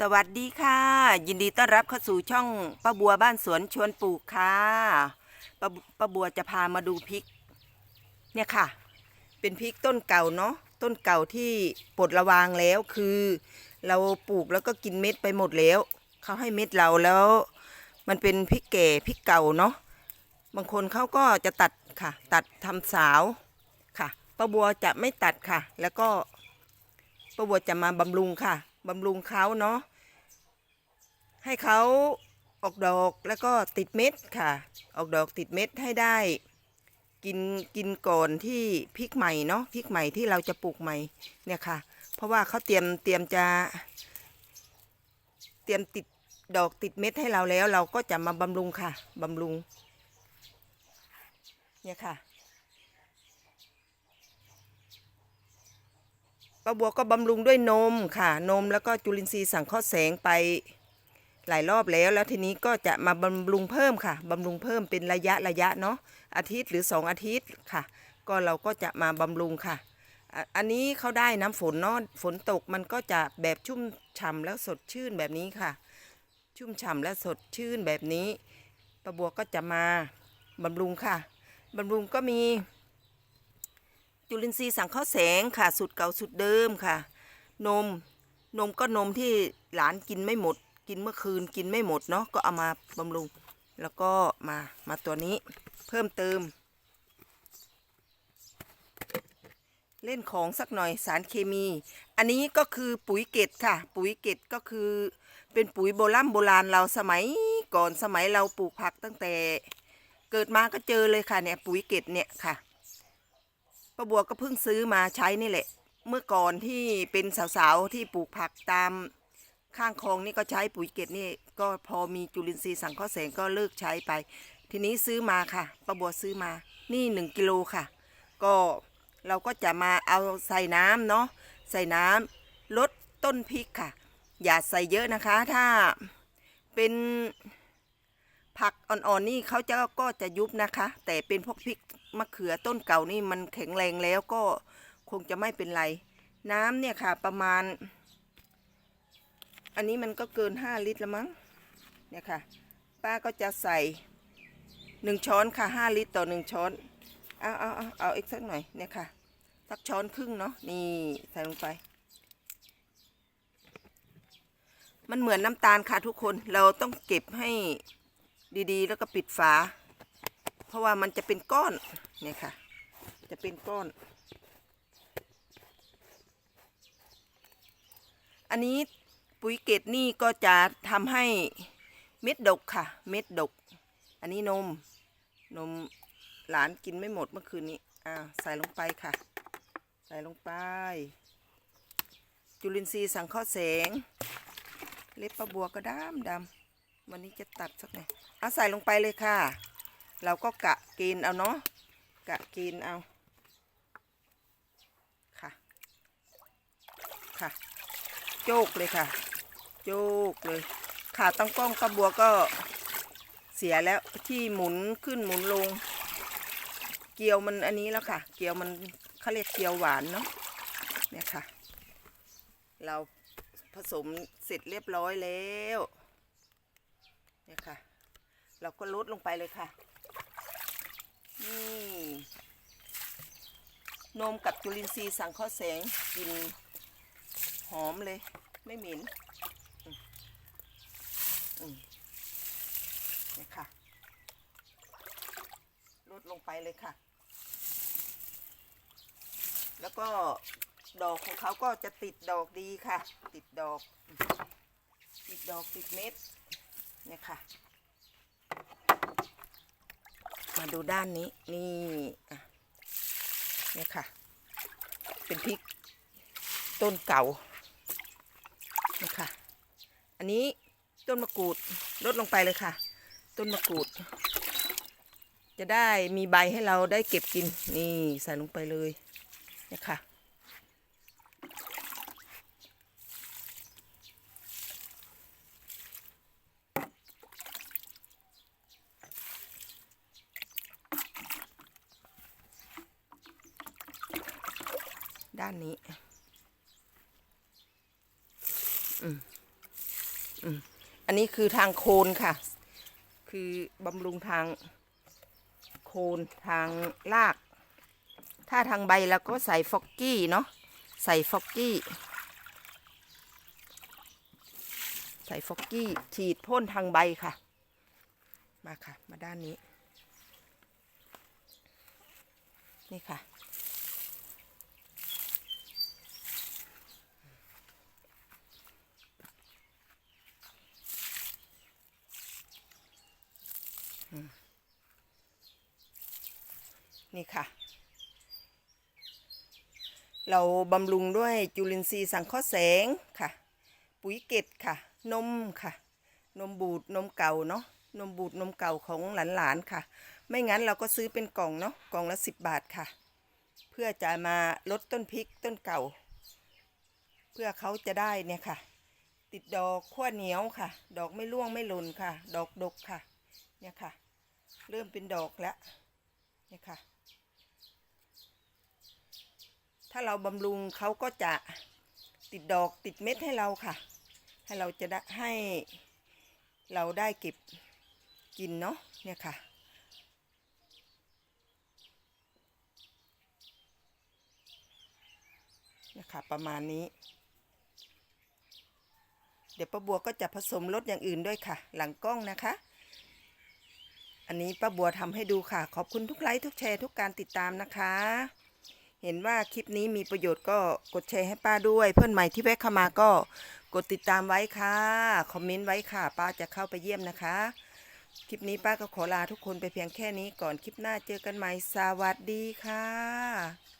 สวัสดีค่ะ ยินดีต้อนรับเข้าสู่ช่องป้าบัวบ้านสวนชวนปลูกค่ะป้าป้าบัวจะพามาดูพริก เนี่ยค่ะ เป็นพริกต้นเก่าเนาะต้นเก่าที่ปลดระวางแล้วคือ เราปลูกแล้วก็กินเม็ดไปหมดแล้วเขาให้เม็ดเราแล้ว มันเป็นพริกแก่พริกเก่าเนาะบางคนเขาก็จะตัดค่ะ ตัดทำสาวค่ะป้าบัวจะไม่ตัดค่ะ แล้วก็ป้าบัวจะมาบำรุงค่ะ บำรุงเขาเนาะให้เขาออกดอกแล้วก็ติดเม็ดค่ะ ออกดอกติดเม็ดให้ได้ กินกินก่อนที่พริกใหม่เนาะพริกใหม่ที่เราจะปลูกใหม่เนี่ยค่ะ เพราะว่าเขาเตรียมเตรียมจะ เตรียมติดดอกติดเม็ดให้เราแล้ว เราก็จะมาบำรุงค่ะบำรุงเนี่ยค่ะ ป้าบัวก็บำรุงด้วยนมค่ะ นมแล้วก็จุลินทรีย์สังเคราะห์แสงไปหลายรอบแล้ว แล้วทีนี้ก็จะมาบำรุงเพิ่มค่ะบำรุงเพิ่มเป็นระยะระยะเนาะอาทิตย์หรือสองอาทิตย์ค่ะ ก็เราก็จะมาบำรุงค่ะ อันนี้เขาได้น้ำฝนเนาะฝนตกมันก็จะแบบชุ่มฉ่ำแล้วสดชื่นแบบนี้ค่ะ ชุ่มฉ่ำและสดชื่นแบบนี้ป้าบัวก็จะมาบำรุงค่ะบำรุงก็มี จุลินทรีย์สังเคราะห์แสงค่ะสุดเก่าสุดเดิมค่ะ นมนมก็นมที่หลานกินไม่หมด กินเมื่อคืนกินไม่หมดเนาะก็เอามาบำรุง แล้วก็มามาตัวนี้เพิ่มเติม เล่นของสักหน่อยสารเคมี อันนี้ก็คือปุ๋ยเกตค่ะ ปุ๋ยเกตก็คือ เป็นปุ๋ยโบราณโบราณเราสมัยก่อนสมัยเราปลูกผักตั้งแต่ เกิดมาก็เจอเลยค่ะเนี่ยปุ๋ยเกตเนี่ยค่ะ ป้าบัวก็เพิ่งซื้อมาใช้นี่แหละ เมื่อก่อนที่เป็นสาวๆที่ปลูกผักตามข้างคลองนี่ก็ใช้ปุ๋ยเกตนี่ก็พอมีจุลินทรีย์สังเคราะห์แสงก็เลิกใช้ไป ทีนี้ซื้อมาค่ะป้าบัวซื้อมา นี่หนึ่งกิโลค่ะ ก็เราก็จะมาเอาใส่น้ำเนาะใส่น้ำลดต้นพริกค่ะ อย่าใส่เยอะนะคะ ถ้าเป็น ผักอ่อนๆนี่เขาจะก็จะยุบนะคะ แต่เป็นพวกพริกมะเขือต้นเก่านี่มันแข็งแรงแล้วก็คงจะไม่เป็นไร น้ำเนี่ยค่ะประมาณ อันนี้มันก็เกิน 5 ลิตรล้วมั้งเนี่ยค่ะ ป้าก็จะใส่หนึ่งช้อนค่ะ 5 ลิตรต่อหนึ่งช้อน เอาเอาเอาเอาอีกสักหน่อยเนี่ยค่ะ สักช้อนครึ่งเนาะนี่ใส่ลงไป มันเหมือนน้ำตาลค่ะทุกคนเราต้องเก็บให้ ดีๆ แล้วก็ปิดฝา เพราะว่ามันจะเป็นก้อนเนี่ยค่ะ จะเป็นก้อน อันนี้ปุ๋ยเกตนี่ก็จะทำให้เม็ดดกค่ะ เม็ดดก อันนี้นม นมหลานกินไม่หมดเมื่อคืนนี้อ่าใส่ลงไปค่ะ ใส่ลงไป จุลินทรีย์สังเคราะห์แสง เล็บปลาบัวก็ดำดำ วันนี้จะตัดสักหน่อยเอาใส่ลงไปเลยค่ะ เราก็กะกณฑ์เอาเนาะกะกณฑ์เอาค่ะ ค่ะ โจกเลยค่ะ โจกเลยขาตั้งกล้องกระบัวก็เสียแล้วที่หมุนขึ้นหมุนลง เกลียวมันอันนี้แล้วค่ะ เกลียวมันเขาเรียกเกลียวหวานเนาะเนี่ยค่ะ เราผสมเสร็จเรียบร้อยแล้ว เนี่ยค่ะ เราก็ลดลงไปเลยค่ะ นี่นมกับจุลินทรีย์สังเคราะห์แสงกลินหอมเลย ไม่เหม็นเนี่ยค่ะลดลงไปเลยค่ะ แล้วก็ดอกของเขาก็จะติดดอกดีค่ะ ติดดอก ติดดอกติดเม็ด เนี่ยค่ะ มาดูด้านนี้นี่เนี่ยค่ะ เป็นพริกต้นเก่าเนี่ยค่ะ อันนี้ต้นมะกรูดลดลงไปเลยค่ะ ต้นมะกรูด จะได้มีใบให้เราได้เก็บกินนี่ใส่ลงไปเลยเนี่ยค่ะ ด้านนี้ อืมอืมอันนี้คือทางโคนค่ะ คือบำรุงทางโคนทางราก ถ้าทางใบเราก็ใส่ฟอกกี้เนาะ ใส่ฟอกกี้ ใส่ฟอกกี้ฉีดพ่นทางใบค่ะ มาค่ะ มาด้านนี้ นี่ค่ะ นี่ค่ะ เราบำรุงด้วยจุลินทรีย์สังเคราะห์แสงค่ะ ปุ๋ยเกตค่ะ นมค่ะ นมบูดนมเก่าเนาะนมบูดนมเก่าของหลานๆค่ะ ไม่งั้นเราก็ซื้อเป็นกล่องเนาะกล่องละสิบบาทค่ะ เพื่อจะมาลดต้นพริกต้นเก่า เพื่อเขาจะได้เนี่ยค่ะ ติดดอกขั้วเหนียวค่ะ ดอกไม่ร่วงไม่หล่นค่ะ ดอกดกค่ะ เนี่ยค่ะ เริ่มเป็นดอกแล้วเนี่ยค่ะ ถ้าเราบำรุงเขาก็จะติดดอกติดเม็ดให้เราค่ะ ให้เราจะได้ให้เราได้เก็บกินเนาะเนี่ยค่ะนี่ยค่ะประมาณนี้ เดี๋ยวป้าบัวก็จะผสมรสอย่างอื่นด้วยค่ะ หลังกล้องนะคะอันนี้ป้าบัวทำให้ดูค่ะ ขอบคุณทุกไลค์ทุกแชร์ทุกการติดตามนะคะ เห็นว่าคลิปนี้มีประโยชน์ก็กดแชร์ให้ป้าด้วย เพื่อนใหม่ที่แวะเข้ามาก็กดติดตามไว้ค่ะ คอมเมนต์ไว้ค่ะ ป้าจะเข้าไปเยี่ยมนะคะ คลิปนี้ป้าก็ขอลาทุกคนไปเพียงแค่นี้ก่อนคลิปหน้าเจอกันใหม่สวัสดีค่ะ